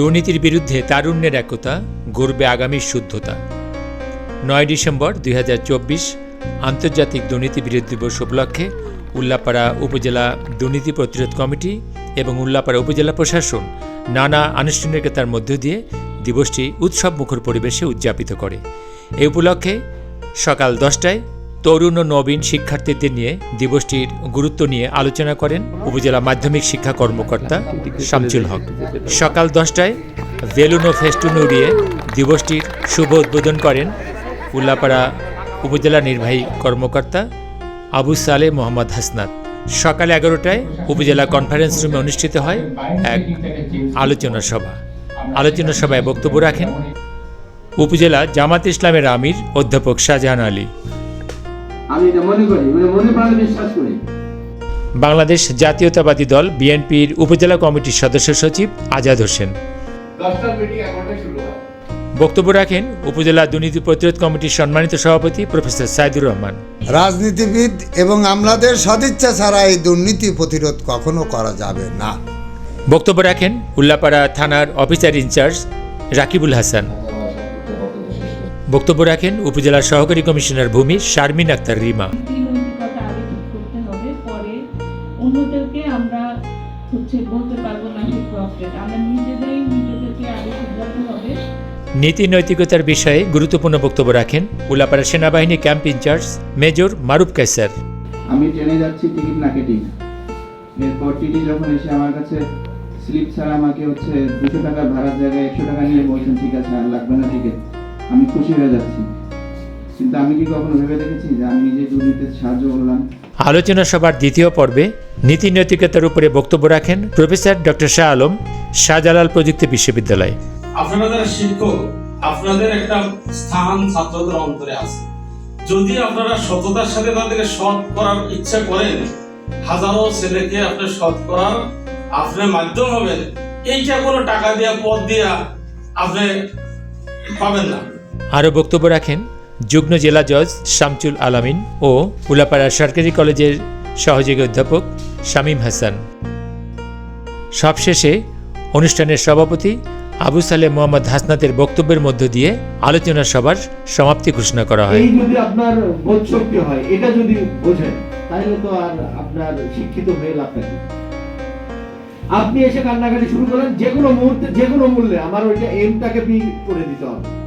দুর্নীতির বিরুদ্ধে তারুণ্যের একতা গড়বে আগামীর শুদ্ধতা। নয় ডিসেম্বর দুই হাজার চব্বিশ, আন্তর্জাতিক দুর্নীতি বিরোধী দিবস উপলক্ষে উল্লাপাড়া উপজেলা দুর্নীতি প্রতিরোধ কমিটি এবং উল্লাপাড়া উপজেলা প্রশাসন নানা আনুষ্ঠানিকতার মধ্য দিয়ে দিবসটি উৎসব মুখর পরিবেশে উদযাপিত করে। এই উপলক্ষে সকাল দশটায় তরুণ ও নবীন শিক্ষার্থীদের নিয়ে দিবসটির গুরুত্ব নিয়ে আলোচনা করেন উপজেলা মাধ্যমিক শিক্ষা কর্মকর্তা শামচুল হক। সকাল দশটায় বেলুন ও ফেস্টুন উড়িয়ে দিবসটির শুভ উদ্বোধন করেন উল্লাপাড়া উপজেলা নির্বাহী কর্মকর্তা আবু সালে মোহাম্মদ হাসনাত। সকাল এগারোটায় উপজেলা কনফারেন্স রুমে অনুষ্ঠিত হয় এক আলোচনা সভা। আলোচনা সভায় বক্তব্য রাখেন উপজেলা জামাত ইসলামের আমির অধ্যাপক শাহজাহান আলী। আমি এটা মনে করি মানে মনে প্রাণে বিশ্বাস করি। বাংলাদেশ জাতীয়তাবাদী দল বিএনপির উপজেলা কমিটির সদস্য সচিব আজাদ হোসেন। বক্তব্য রাখেন উপজেলা দুর্নীতি প্রতিরোধ কমিটির সম্মানিত সভাপতি প্রফেসর সাইদুর রহমান। রাজনীতিবিদ এবং আমলাদের সদিচ্ছা ছাড়া এই দুর্নীতি প্রতিরোধ কখনো করা যাবে না। বক্তব্য রাখেন উল্লাপাড়া থানার অফিসার ইনচার্জ রাকিবুল হাসান। বক্তব্য রাখেন উপজেলা সহকারী কমিশনার ভূমি শারমিন আক্তার রিমা। নৈতিকতা আগে ঠিক করতে হবে পরে অন্যদেরকে আমরা হচ্ছে বলতে পারব না ঠিক প্রফিট আমরা নিজেদেরই নিজেদেরকে আগে শুধরাতে হবে। নীতি নৈতিকতার বিষয়ে গুরুত্বপূর্ণ বক্তব্য রাখেন উল্লাপাড়া সেনাবাহিনী camp in charge Major Maruf Kaiser আমি ট্রেনে যাচ্ছি টিকিট না কেটেই। এরপর টিটি যখন এসে আমার কাছে স্লিপ ছাড়া আমাকে হচ্ছে দুশো টাকার ভাড়ার জায়গায় একশো টাকা নিয়ে বলছেন ঠিক আছে আর লাগবে না টিকিট। আমি খুশি হয়ে যাচ্ছি। কিন্তু আমি কি কখনো ভেবে দেখেছি যে আমি নিজে দুর্নীতিতে সাহায্য করলাম? আলোচনা সভার দ্বিতীয় পর্বে নীতি নৈতিকতার উপরে বক্তব্য রাখেন প্রফেসর ডক্টর শাহ আলম শাহজালাল প্রযুক্তি বিশ্ববিদ্যালয়। আপনারা যারা শিক্ষক আপনাদের একটা স্থান ছাত্রদের অন্তরে আছে। যদি আপনারা সততার সাথে তাদেরকে সৎ করার ইচ্ছা করেন হাজারো ছেলেকে আপনি সৎ করার আপনার মাধ্যম হবেন এইটা কোনো টাকা দিয়া পদ দিয়া আপনি পাবেন না। আরও বক্তব্য রাখেন যুগ্ম জেলা জজ শামচুল আলামিন ও উলাপাড়া সরকারি কলেজের সহযোগী অধ্যাপক শামীম হাসান। সবশেষে অনুষ্ঠানের সভাপতি আবু সালে মোহাম্মদ হাসনাতের বক্তব্যের মধ্য দিয়ে আলোচনা সভার সমাপ্তি ঘোষণা করা হয়। এই যদি আপনার বোধ শক্তি হয়, এটা যদি বোঝেন, তাহলে তো আর আপনার শিক্ষিত হয়ে লাভ থাকে আপনি এসে কান্নাকাটি শুরু করেন যে কোনো মুহূর্তে, যে কোনো মূল্যে, আমার ওইটা এমটাকে বি করে দিতে হবে।